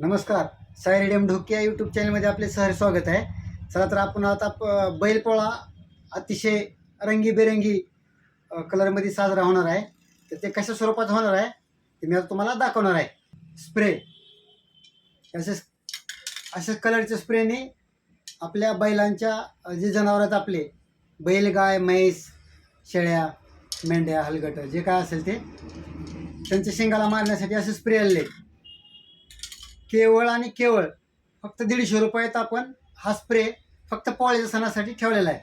नमस्कार. साई रेडियम ढोके या यूट्यूब चॅनलमध्ये आपले सहर स्वागत आहे. चला तर आपण आता प- बैलपोळा अतिशय रंगीबेरंगी कलरमध्ये साजरा होणार आहे. तर ते कशा स्वरूपात होणार आहे ते मी आता तुम्हाला दाखवणार आहे. स्प्रे असे अशा कलरच्या स्प्रेने आपल्या बैलांच्या जे जनावरात आहेत आपले बैल गाय म्हैस शेळ्या मेंढ्या हलगट जे काय असेल ते त्यांच्या शेंगाला मारण्यासाठी असे स्प्रे आले केवळ आणि केवळ फक्त दीडशे रुपयात आपण हा स्प्रे फक्त पोळ्याच्या सणासाठी ठेवलेला आहे.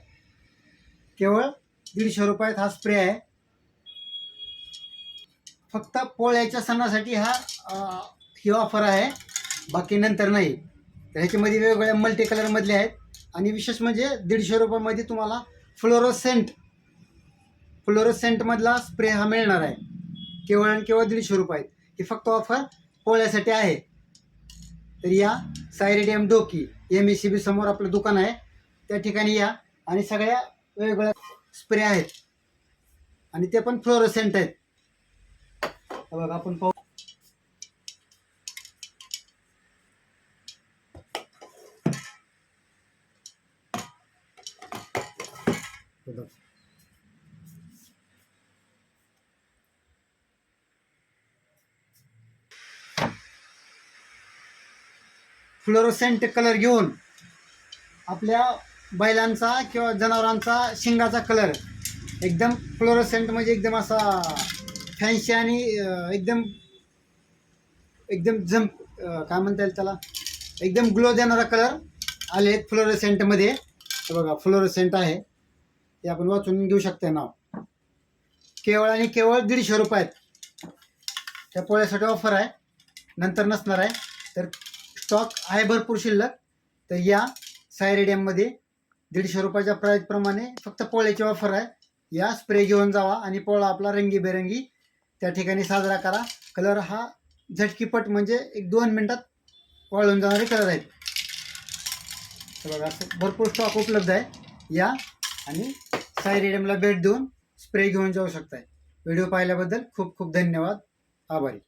केवळ दीडशे रुपयात हा स्प्रे आहे. फक्त पोळ्याच्या सणासाठी हा ही ऑफर आहे. बाकी नंतर नाही. तर ह्याच्यामध्ये वेगवेगळ्या मल्टी कलरमधले आहेत. आणि विशेष म्हणजे दीडशे रुपयामध्ये तुम्हाला फ्लोरोसेंट फ्लोरोसेंटमधला स्प्रे हा मिळणार आहे. केवळ आणि केवळ दीडशे रुपयात. ही फक्त ऑफर पोळ्यासाठी आहे. तर या सायरेडियम डोकी एम ई सी बी समोर आपलं दुकान आहे. त्या ठिकाणी या. आणि सगळ्या वेगवेगळ्या स्प्रे आहेत. आणि ते पण फ्लोरोसेंट आहेत. बघा आपण पाहू. हे फ्लोरोसेंट कलर घेऊन आपल्या बैलांचा किंवा जनावरांचा शिंगाचा कलर. एकदम फ्लोरोसेंट म्हणजे एकदम असा फॅन्सी आणि एकदम एकदम जम काय म्हणता येईल त्याला? एकदम ग्लो देणारा कलर आले आहेत फ्लोरोसेंटमध्ये बघा फ्लोरोसेंट आहे. ते आपण वाचून घेऊ शकते नाव. केवळ आणि केवळ दीडशे रुपयात त्या पोळ्यासाठी ऑफर आहे. नंतर नसणार आहे. तर स्टॉक आहे भरपूर शिल्लक. तर या सायरेडियममध्ये दीडशे रुपयाच्या प्राईजप्रमाणे फक्त पोळ्याची ऑफर आहे. या स्प्रे घेऊन जावा आणि पोळा आपला रंगीबेरंगी त्या ठिकाणी साजरा करा. कलर हा झटकीपट म्हणजे एक दोन मिनटात वाळून जाणारे कलर आहेत. तर बघा असं भरपूर स्टॉक उपलब्ध आहे. या आणि सायरेडियमला भेट देऊन स्प्रे घेऊन जाऊ शकताय. व्हिडिओ पाहिल्याबद्दल खूप खूप धन्यवाद. आभारी.